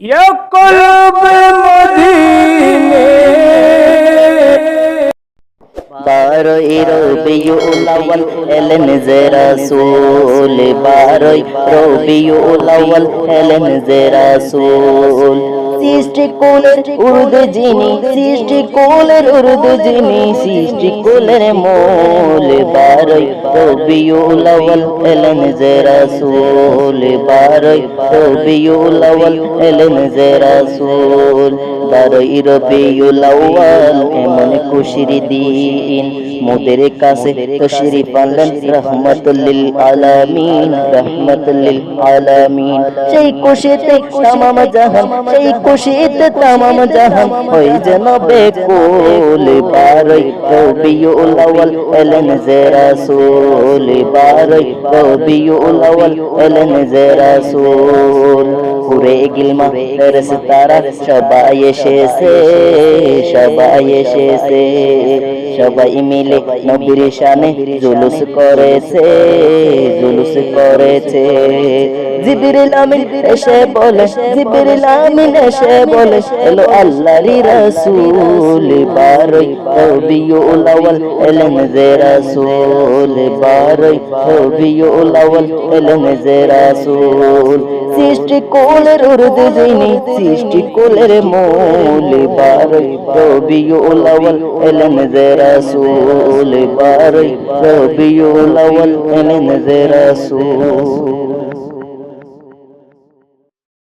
يا قلب مدينة বারোই রবিউল আউয়াল এলেন যে রাসূল। বারোই রবিউল আউয়াল এলেন যে রাসূল। সৃষ্টি কুলের উর্দু যিনি সৃষ্টি কুলের উর্দু যিনি সৃষ্টি কুলের মূল বারোই রবিউল আউয়াল এলেন যে রাসূল বারোই রবিউল আউয়াল এলেন যে রাসূল বারোই রবিউল আউয়াল এমন খুশির দিন। মোদের কাছে তশরিফ আনলেন রহমতুল্লিল আলামিন রহমতুল্লিল আলামিন। সেই খুশিতে তামাম জাহান সেই খুশিতে তামাম জাহান, ওই যেন বেকুল বারোই রবিউল আউয়াল, এলেন যে রাসূল, বারোই রবিউল আউয়াল, এলেন যে রাসূল। ঘুরে গিলমা তারা সবাই এসেছে সবাই এসেছে, সবাই মিলে নবীর শানে জুলুস করেছে জুলুস করেছে। জিবিরিল আমিন এসে বলে, জিবিরিল আমিন এসে বলে, এলো আল্লাহর রাসূল, বারই রবিউল আউয়াল, এলেন যে রাসূল, বারই রবিউল আউয়াল, এলেন যে রাসূল। সৃষ্টি কোলের উর্দু যিনি সৃষ্টি কুলের মূল, বারই রবিউল আউয়াল এলেন যে রাসূল, বারই রবিউল আউয়াল এলেন যে রাসূল।